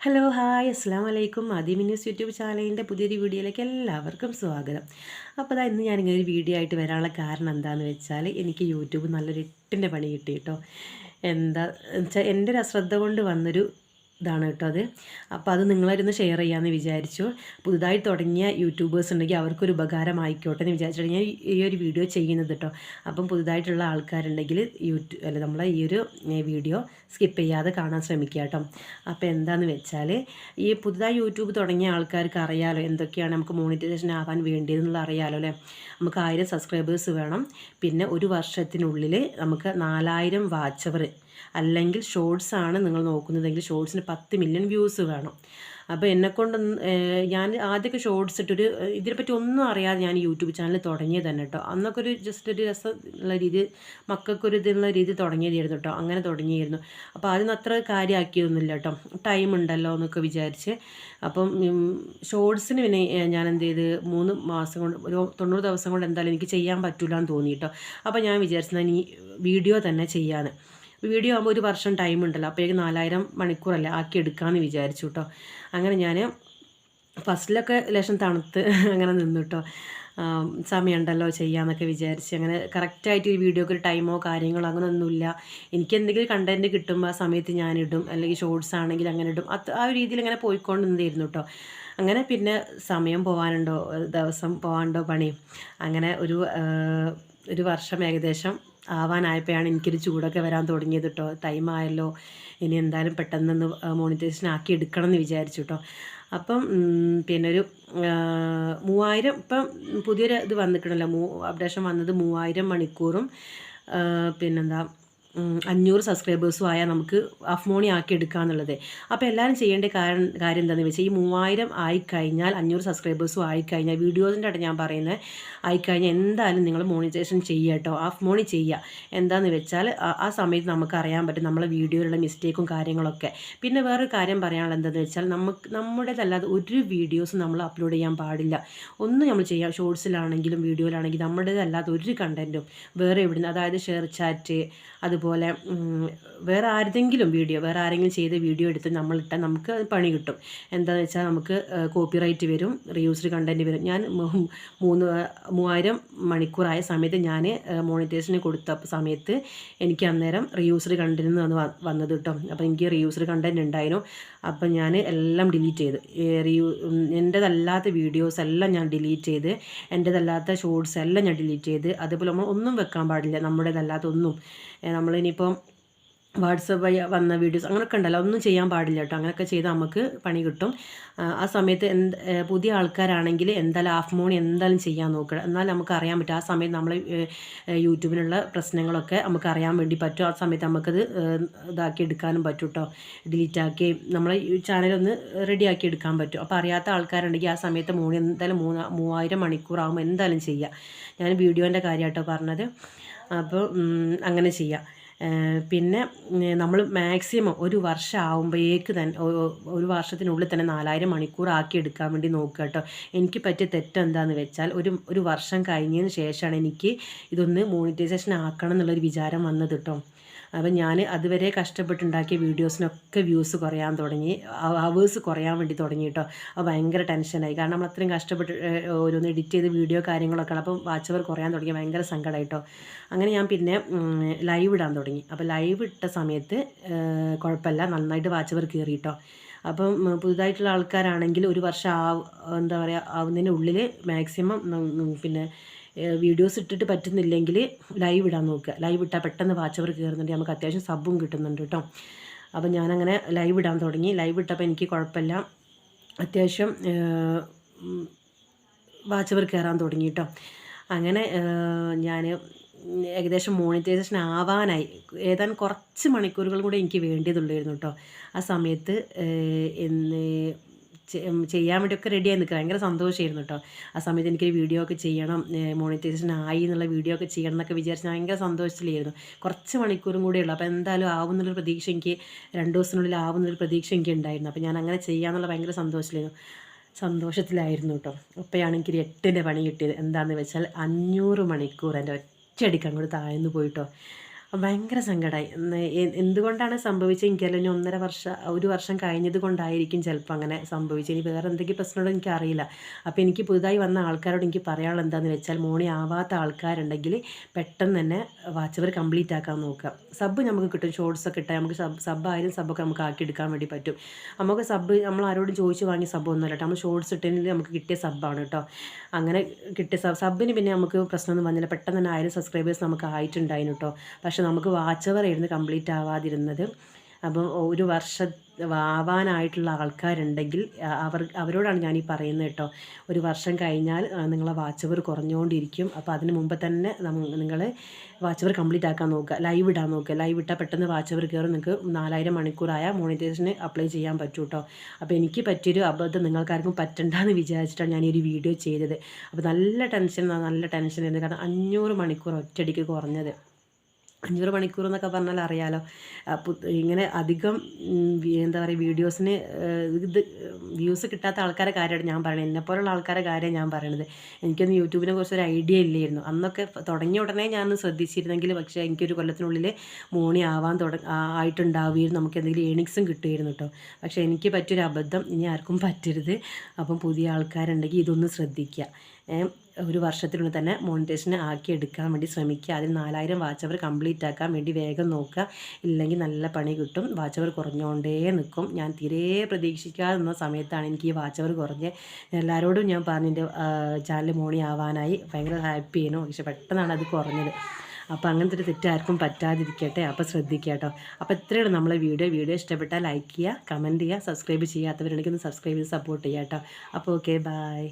Hello hi അസ്സാം വലൈക്കും ആദ്യം ന്യൂസ് യൂട്യൂബ് ചാനലിന്റെ പുതിയൊരു വീഡിയോയിലേക്ക് എല്ലാവർക്കും സ്വാഗതം. അപ്പോൾ അതാ ഇന്ന് ഞാനിങ്ങനെ ഒരു വീഡിയോ ആയിട്ട് വരാനുള്ള കാരണം എന്താണെന്ന് വെച്ചാൽ എനിക്ക് യൂട്യൂബ് നല്ലൊരു എട്ടിന്റെ പണി കിട്ടി കേട്ടോ. എന്താ വെച്ചാൽ എന്റെ ഒരു അശ്രദ്ധ കൊണ്ട് വന്നൊരു ഇതാണ് കേട്ടോ അത്. അപ്പോൾ അത് നിങ്ങളായിരുന്നു ഷെയർ ചെയ്യാമെന്ന് വിചാരിച്ചു. പുതുതായി തുടങ്ങിയ യൂട്യൂബേഴ്സ് ഉണ്ടെങ്കിൽ അവർക്കൊരു ഉപകാരമായിക്കോട്ടെ എന്ന് വിചാരിച്ചിട്ട് ഞാൻ ഈ ഒരു വീഡിയോ ചെയ്യുന്നത് കേട്ടോ. അപ്പം പുതുതായിട്ടുള്ള ആൾക്കാരുണ്ടെങ്കിൽ യൂട്യൂബ് അല്ല നമ്മളെ ഈ ഒരു വീഡിയോ സ്കിപ്പ് ചെയ്യാതെ കാണാൻ ശ്രമിക്കുക കേട്ടോ. അപ്പോൾ എന്താണെന്ന് വെച്ചാൽ ഈ പുതുതായി യൂട്യൂബ് തുടങ്ങിയ ആൾക്കാർക്ക് അറിയാലോ എന്തൊക്കെയാണ് നമുക്ക് മോണിറ്റൈസേഷൻ ആവാൻ വേണ്ടിയതെന്നുള്ള അറിയാലോ അല്ലേ? നമുക്ക് ആയിരം സബ്സ്ക്രൈബേഴ്സ് വേണം. പിന്നെ ഒരു വർഷത്തിനുള്ളിൽ നമുക്ക് നാലായിരം വാച്ചവർ അല്ലെങ്കിൽ ഷോർട്സ് ആണ് നിങ്ങൾ നോക്കുന്നതെങ്കിൽ ഷോർട്സിന് പത്ത് മില്യൺ വ്യൂസ് വേണം. അപ്പോൾ എന്നെക്കൊണ്ട് ഞാൻ ആദ്യമൊക്കെ ഷോർട്സ് ഇട്ടൊരു ഇതിനെപ്പറ്റി ഒന്നും അറിയാതെ ഞാൻ യൂട്യൂബ് ചാനൽ തുടങ്ങിയത് തന്നെ കേട്ടോ അന്നൊക്കെ ഒരു ജസ്റ്റ് ഒരു രസമുള്ള രീതി മക്കൾക്കൊരു ഇതിനുള്ള രീതി തുടങ്ങിയതായിരുന്നു കേട്ടോ അങ്ങനെ തുടങ്ങിയിരുന്നു. അപ്പോൾ അതിന് അത്ര കാര്യമാക്കിയൊന്നുമില്ല കേട്ടോ ടൈം ഉണ്ടല്ലോ എന്നൊക്കെ വിചാരിച്ച്. അപ്പം ഷോർട്സിന് പിന്നെ ഞാൻ എന്ത് ചെയ്ത് മൂന്ന് മാസം കൊണ്ട് ഒരു തൊണ്ണൂറ് ദിവസം കൊണ്ട് എന്തായാലും എനിക്ക് ചെയ്യാൻ പറ്റില്ല എന്ന് തോന്നി കേട്ടോ അപ്പോൾ ഞാൻ വിചാരിച്ചത് ഈ വീഡിയോ തന്നെ ചെയ്യാൻ വീഡിയോ ആകുമ്പോൾ ഒരു വർഷം ടൈം ഉണ്ടല്ലോ. അപ്പോഴേക്ക് നാലായിരം മണിക്കൂറല്ലേ ആക്കി എടുക്കാമെന്ന് വിചാരിച്ചു കേട്ടോ അങ്ങനെ ഞാൻ ഫസ്റ്റിലൊക്കെ ലേശം തണുത്ത് അങ്ങനെ നിന്നു കേട്ടോ സമയമുണ്ടല്ലോ ചെയ്യാമെന്നൊക്കെ വിചാരിച്ച്. അങ്ങനെ കറക്റ്റായിട്ട് ഈ വീഡിയോക്ക് ഒരു ടൈമോ കാര്യങ്ങളോ അങ്ങനെ ഒന്നുമില്ല. എനിക്ക് എന്തെങ്കിലും കണ്ടന്റ് കിട്ടുമ്പോൾ ആ സമയത്ത് ഞാനിടും. അല്ലെങ്കിൽ ഷോർട്സ് ആണെങ്കിൽ അങ്ങനെ ഇടും. അത് ആ ഒരു രീതിയിൽ അങ്ങനെ പോയിക്കൊണ്ട് നിന്നിരുന്നു കേട്ടോ അങ്ങനെ പിന്നെ സമയം പോകാനുണ്ടോ ദിവസം പോകാനുണ്ടോ പണി? അങ്ങനെ ഒരു ഒരു വർഷം ഏകദേശം ആവാനായപ്പോഴാണ് എനിക്കൊരു ചൂടൊക്കെ വരാൻ തുടങ്ങിയത് കേട്ടോ. ടൈമായല്ലോ ഇനി എന്തായാലും പെട്ടെന്നൊന്ന് മോണിറ്റൈസേഷൻ ആക്കി എടുക്കണം എന്ന് വിചാരിച്ചു കേട്ടോ. അപ്പം പിന്നെ ഒരു മൂവായിരം ഇപ്പം പുതിയൊരു ഇത് വന്നിട്ടുണ്ടല്ലോ. മൂ അപ്ഡേഷൻ വന്നത് മൂവായിരം മണിക്കൂറും പിന്നെന്താ അഞ്ഞൂറ് സബ്സ്ക്രൈബേഴ്സും ആയാൽ നമുക്ക് അഫ്മോണി മോണി ആക്കി എടുക്കുക എന്നുള്ളത്. അപ്പോൾ എല്ലാവരും ചെയ്യേണ്ട കാര്യം കാര്യം എന്താണെന്ന് വെച്ചാൽ ഈ മൂവായിരം ആയിക്കഴിഞ്ഞാൽ അഞ്ഞൂറ് സബ്സ്ക്രൈബേഴ്സും ആയിക്കഴിഞ്ഞാൽ വീഡിയോസിന്റെ അടുത്ത് ഞാൻ പറയുന്നത് ആയിക്കഴിഞ്ഞാൽ എന്തായാലും നിങ്ങൾ മോണിറ്റൈസേഷൻ ചെയ്യുക കേട്ടോ. ഹാഫ് മോണി ചെയ്യുക. എന്താണെന്ന് വെച്ചാൽ ആ സമയത്ത് നമുക്ക് അറിയാൻ പറ്റും നമ്മളെ വീഡിയോയിലുള്ള മിസ്റ്റേക്കും കാര്യങ്ങളൊക്കെ. പിന്നെ വേറൊരു കാര്യം പറയാനുള്ളത് എന്താണെന്ന് വെച്ചാൽ നമുക്ക് നമ്മുടേതല്ലാതെ ഒരു വീഡിയോസ് നമ്മൾ അപ്ലോഡ് ചെയ്യാൻ പാടില്ല. ഒന്നും നമ്മൾ ചെയ്യാം ഷോർട്സിലാണെങ്കിലും വീഡിയോയിലാണെങ്കിലും നമ്മുടേതല്ലാത്ത ഒരു കണ്ടന്റും വേറെ എവിടുന്ന് അതായത് ഷെയർ ചാറ്റ് അതുപോലെ വേറെ ആരുടെങ്കിലും വീഡിയോ വേറെ ആരെങ്കിലും ചെയ്ത വീഡിയോ എടുത്ത് നമ്മളിട്ടാൽ നമുക്ക് പണി കിട്ടും. എന്താണെന്ന് വെച്ചാൽ നമുക്ക് കോപ്പിറൈറ്റ് വരും റീയൂസ്ഡ് കണ്ടന്റ് വരും. ഞാൻ മൂന്ന് മൂവായിരം മണിക്കൂറായ സമയത്ത് ഞാൻ മോണിറ്റേഷന് കൊടുത്ത സമയത്ത് എനിക്ക് അന്നേരം റീയൂസ്ഡ് കണ്ടന്റ് വന്നത് കേട്ടോ അപ്പോൾ എനിക്ക് റീയൂസ്ഡ് കണ്ടന്റ് ഉണ്ടായിരുന്നു. അപ്പം ഞാൻ എല്ലാം ഡിലീറ്റ് ചെയ്ത്. റിയൂ എന്റെതല്ലാത്ത വീഡിയോസ് എല്ലാം ഞാൻ ഡിലീറ്റ് ചെയ്ത് എന്റെതല്ലാത്ത ഷോർട്സ് എല്ലാം ഞാൻ ഡിലീറ്റ് ചെയ്ത് അതുപോലെ നമ്മൾ ഒന്നും വെക്കാൻ പാടില്ല നമ്മുടേതല്ലാത്ത ഒന്നും. നമ്മളിനിയിപ്പം വാട്സപ്പ് വഴി വന്ന വീഡിയോസ് അങ്ങനെയൊക്കെ ഉണ്ടല്ലോ. ഒന്നും ചെയ്യാൻ പാടില്ല കേട്ടോ. അങ്ങനെയൊക്കെ ചെയ്താൽ നമുക്ക് പണി കിട്ടും. ആ സമയത്ത് എന്ത് പുതിയ ആൾക്കാരാണെങ്കിൽ എന്തായാലും ഹാഫ് മോണി എന്തായാലും ചെയ്യാൻ നോക്കുക എന്നാൽ നമുക്ക് അറിയാൻ പറ്റും. ആ സമയത്ത് നമ്മൾ യൂട്യൂബിനുള്ള പ്രശ്നങ്ങളൊക്കെ നമുക്ക് അറിയാൻ വേണ്ടി പറ്റും. ആ സമയത്ത് നമുക്കത് ഇതാക്കി എടുക്കാനും പറ്റും കേട്ടോ. ഡിലീറ്റ് ആക്കി നമ്മളെ ചാനലൊന്ന് റെഡിയാക്കി എടുക്കാൻ പറ്റും. അപ്പോൾ അറിയാത്ത ആൾക്കാരുണ്ടെങ്കിൽ ആ സമയത്ത് മോണി എന്തായാലും മൂന്ന് മൂവായിരം മണിക്കൂറാകുമ്പോൾ എന്തായാലും ചെയ്യുക ഞാൻ വീഡിയോന്റെ കാര്യമായിട്ടോ പറഞ്ഞത്. അപ്പോൾ അങ്ങനെ ചെയ്യാം. പിന്നെ നമ്മൾ മാക്സിമം ഒരു വർഷം ആകുമ്പോഴേക്ക് തന്നെ ഒരു വർഷത്തിനുള്ളിൽ തന്നെ നാലായിരം മണിക്കൂർ ആക്കി എടുക്കാൻ വേണ്ടി നോക്കുക കേട്ടോ. എനിക്ക് പറ്റിയ തെറ്റ് എന്താണെന്ന് വെച്ചാൽ ഒരു ഒരു വർഷം കഴിഞ്ഞതിന് ശേഷമാണ് എനിക്ക് ഇതൊന്ന് മോണിറ്റൈസേഷൻ ആക്കണം എന്നുള്ളൊരു വിചാരം വന്നത് കേട്ടോ. അപ്പം ഞാൻ അതുവരെ കഷ്ടപ്പെട്ടുണ്ടാക്കിയ വീഡിയോസിനൊക്കെ വ്യൂസ് കുറയാൻ തുടങ്ങി അവേഴ്സ് കുറയാൻ വേണ്ടി തുടങ്ങി കേട്ടോ. അപ്പോൾ ഭയങ്കര ടെൻഷനായി. കാരണം നമ്മൾ അത്രയും കഷ്ടപ്പെട്ട് ഓരോന്ന് എഡിറ്റ് ചെയ്ത് വീഡിയോ കാര്യങ്ങളൊക്കെ അപ്പം വാച്ചവർ കുറയാൻ തുടങ്ങി ഭയങ്കര സങ്കടമായിട്ടോ അങ്ങനെ ഞാൻ പിന്നെ ലൈവ് ഇടാൻ തുടങ്ങി. അപ്പോൾ ലൈവ് ഇട്ട സമയത്ത് കുഴപ്പമില്ല. നന്നായിട്ട് വാച്ചവർ കയറി കേട്ടോ. അപ്പം പുതുതായിട്ടുള്ള ആൾക്കാരാണെങ്കിൽ ഒരു വർഷം ആ എന്താ പറയുക ആവുന്നതിന് ഉള്ളിൽ മാക്സിമം പിന്നെ വീഡിയോസ് ഇട്ടിട്ട് പറ്റുന്നില്ലെങ്കിൽ ലൈവ് ഇടാൻ നോക്കുക. ലൈവ് ഇട്ടാൽ പെട്ടെന്ന് വാച്ചവർ കയറുന്നുണ്ട് നമുക്ക് അത്യാവശ്യം സബും കിട്ടുന്നുണ്ട് കേട്ടോ. അപ്പോൾ ഞാനങ്ങനെ ലൈവ് ഇടാൻ തുടങ്ങി. ലൈവ് ഇട്ടപ്പോൾ എനിക്ക് കുഴപ്പമില്ല. അത്യാവശ്യം വാച്ചവർ കയറാൻ തുടങ്ങി കേട്ടോ. അങ്ങനെ ഞാൻ ഏകദേശം മോണിറ്റൈസേഷൻ ആവാനായി. ഏതാനും കുറച്ച് മണിക്കൂറുകൾ കൂടെ എനിക്ക് വേണ്ടിയതുള്ളായിരുന്നു കേട്ടോ. ആ സമയത്ത് ചെയ്യാൻ വേണ്ടിയൊക്കെ റെഡിയായി നിൽക്കുക ഭയങ്കര സന്തോഷമായിരുന്നു കേട്ടോ ആ സമയത്ത് എനിക്കൊരു വീഡിയോ ഒക്കെ ചെയ്യണം മോണിറ്റൈസേഷൻ ആയി എന്നുള്ള വീഡിയോ ഒക്കെ ചെയ്യണം എന്നൊക്കെ വിചാരിച്ച് ഭയങ്കര സന്തോഷത്തിലായിരുന്നു. കുറച്ച് മണിക്കൂറും കൂടെ ഉള്ളൂ. അപ്പോൾ എന്തായാലും ആവുന്നുള്ളൊരു പ്രതീക്ഷ എനിക്ക് രണ്ട് ദിവസത്തിനുള്ളിൽ ആവുന്നൊരു പ്രതീക്ഷ എനിക്ക് ഉണ്ടായിരുന്നു അപ്പോൾ ഞാൻ അങ്ങനെ ചെയ്യാമെന്നുള്ള ഭയങ്കര സന്തോഷത്തിലായിരുന്നു. സന്തോഷത്തിലായിരുന്നു കേട്ടോ അപ്പോഴാണ് എനിക്കൊരു എട്ടിന്റെ പണി കിട്ടിയത്. എന്താണെന്ന് വെച്ചാൽ അഞ്ഞൂറ് മണിക്കൂർ എന്റെ ഒറ്റയടിക്ക് അങ്ങോട്ട് താഴ്ന്നു പോയിട്ടോ ഭയങ്കര സങ്കടമായി എന്തുകൊണ്ടാണ് സംഭവിച്ചത്? എനിക്കല്ല ഇനി ഒന്നര വർഷം ഒരു വർഷം കഴിഞ്ഞത് കൊണ്ടായിരിക്കും ചിലപ്പോൾ അങ്ങനെ സംഭവിച്ചത്. ഇനി വേറെ എന്തെങ്കിലും പ്രശ്നമുണ്ടോ എനിക്കറിയില്ല. അപ്പോൾ എനിക്ക് പുതുതായി വന്ന ആൾക്കാരോട് എനിക്ക് പറയാനുള്ള എന്താണെന്ന് വെച്ചാൽ മോണി ആവാത്ത ആൾക്കാരുണ്ടെങ്കിൽ പെട്ടെന്ന് തന്നെ വാച്ചവർ കംപ്ലീറ്റ് ആക്കാൻ നോക്കുക. സബ് നമുക്ക് കിട്ടും. ഷോർട്സ് ഒക്കെ ഇട്ടാൽ നമുക്ക് സബ് സബ് ആയാലും സബ്ബൊക്കെ നമുക്ക് ആക്കി എടുക്കാൻ വേണ്ടി പറ്റും. നമുക്ക് സബ് നമ്മൾ ആരോടും ചോദിച്ച് വാങ്ങിയ സബ് കേട്ടോ. നമ്മൾ ഷോർട്സ് ഇട്ടതിൽ നമുക്ക് കിട്ടിയ സബ്ബാണ് കേട്ടോ. അങ്ങനെ കിട്ടിയ സബ് സബിന് പിന്നെ നമുക്ക് പ്രശ്നമൊന്നും വന്നില്ല. പെട്ടെന്ന് തന്നെ ആയിരം സബ്സ്ക്രൈബേഴ്സ് നമുക്ക് ആയിട്ടുണ്ടായിരുന്നു കേട്ടോ. പക്ഷെ നമുക്ക് വാച്ച് അവർ ആയിരുന്നു കംപ്ലീറ്റ് ആവാതിരുന്നത്. അപ്പം ഒരു വർഷം ആവാനായിട്ടുള്ള ആൾക്കാരുണ്ടെങ്കിൽ അവർ അവരോടാണ് ഞാൻ ഈ പറയുന്നത് കേട്ടോ. ഒരു വർഷം കഴിഞ്ഞാൽ നിങ്ങളെ വാച്ചവർ കുറഞ്ഞുകൊണ്ടിരിക്കും. അപ്പോൾ അതിന് മുമ്പ് തന്നെ നിങ്ങൾ വാച്ചവർ കംപ്ലീറ്റ് ആക്കാൻ നോക്കുക. ലൈവ് ഇടാൻ നോക്കുക. ലൈവ് ഇട്ടാൽ പെട്ടെന്ന് വാച്ചവർ കയറി. നിങ്ങൾക്ക് നാലായിരം മണിക്കൂറായ മോണിറ്റൈസേഷന് അപ്ലൈ ചെയ്യാൻ പറ്റും കേട്ടോ. അപ്പോൾ എനിക്ക് പറ്റിയൊരു അബദ്ധം നിങ്ങൾക്കാർക്കും പറ്റണ്ടെന്ന് വിചാരിച്ചിട്ടാണ് ഞാൻ ഈ ഒരു വീഡിയോ ചെയ്തത്. അപ്പോൾ നല്ല ടെൻഷൻ നല്ല ടെൻഷൻ ആയിരുന്നു കാരണം അഞ്ഞൂറ് മണിക്കൂർ ഒറ്റടിക്ക് കുറഞ്ഞത്. അഞ്ഞൂറ് മണിക്കൂർ എന്നൊക്കെ പറഞ്ഞാൽ അറിയാലോ. ഇങ്ങനെ അധികം എന്താ പറയുക വീഡിയോസിന് ഇത് വ്യൂസ് കിട്ടാത്ത ആൾക്കാരെ കാര്യമാണ് ഞാൻ പറയുന്നത് എന്നെപ്പോലുള്ള ആൾക്കാരെ കാര്യമാണ് ഞാൻ പറയണത്. എനിക്കൊന്നും യൂട്യൂബിനെ കുറിച്ച് ഒരു ഐഡിയ ഇല്ലായിരുന്നു. അന്നൊക്കെ തുടങ്ങിയ ഉടനെ ഞാൻ ശ്രദ്ധിച്ചിരുന്നെങ്കിൽ പക്ഷേ എനിക്കൊരു കൊല്ലത്തിനുള്ളിൽ മോണി ആവാൻ തുട ആയിട്ടുണ്ടാവുകയായിരുന്നു നമുക്ക് എന്തെങ്കിലും ഏണിങ്സും കിട്ടുമായിരുന്നു കേട്ടോ. പക്ഷേ എനിക്ക് പറ്റിയൊരു അബദ്ധം ഇനി ആർക്കും പറ്റരുത്. അപ്പം പുതിയ ആൾക്കാരുണ്ടെങ്കിൽ ഇതൊന്ന് ശ്രദ്ധിക്കുക. ഒരു വർഷത്തിനുള്ളിൽ തന്നെ മോണിറ്റേഷൻ ആക്കി എടുക്കാൻ വേണ്ടി ശ്രമിക്കുക. അതിൽ നാലായിരം വാച്ച് അവർ കംപ്ലീറ്റ് ആക്കാൻ വേണ്ടി വേഗം നോക്കുക. ഇല്ലെങ്കിൽ നല്ല പണി കിട്ടും. വാച്ച് അവർ കുറഞ്ഞുകൊണ്ടേ നിൽക്കും. ഞാൻ തീരെ പ്രതീക്ഷിക്കാതെ നിന്ന സമയത്താണ് എനിക്ക് ഈ വാച്ച് അവർ കുറഞ്ഞ് എല്ലാവരോടും ഞാൻ പറഞ്ഞു എന്റെ ചാനൽ മോണി ആവാനായി. ഭയങ്കര ഹാപ്പി ആയിരുന്നു. പക്ഷെ പെട്ടെന്നാണ് അത് കുറഞ്ഞത്. അപ്പോൾ അങ്ങനത്തെ ഒരു തെറ്റാർക്കും പറ്റാതിരിക്കട്ടെ. അപ്പോൾ ശ്രദ്ധിക്കുക കേട്ടോ. അപ്പോൾ ഇത്രയാണ് നമ്മളെ വീഡിയോ. വീഡിയോ ഇഷ്ടപ്പെട്ടാൽ ലൈക്ക് ചെയ്യുക കമന്റ് ചെയ്യുക സബ്സ്ക്രൈബ് ചെയ്യാത്തവരുണ്ടെങ്കിൽ ഒന്ന് സബ്സ്ക്രൈബ് ചെയ്ത് സപ്പോർട്ട് ചെയ്യാം കേട്ടോ. അപ്പോൾ ഓക്കെ ബായ്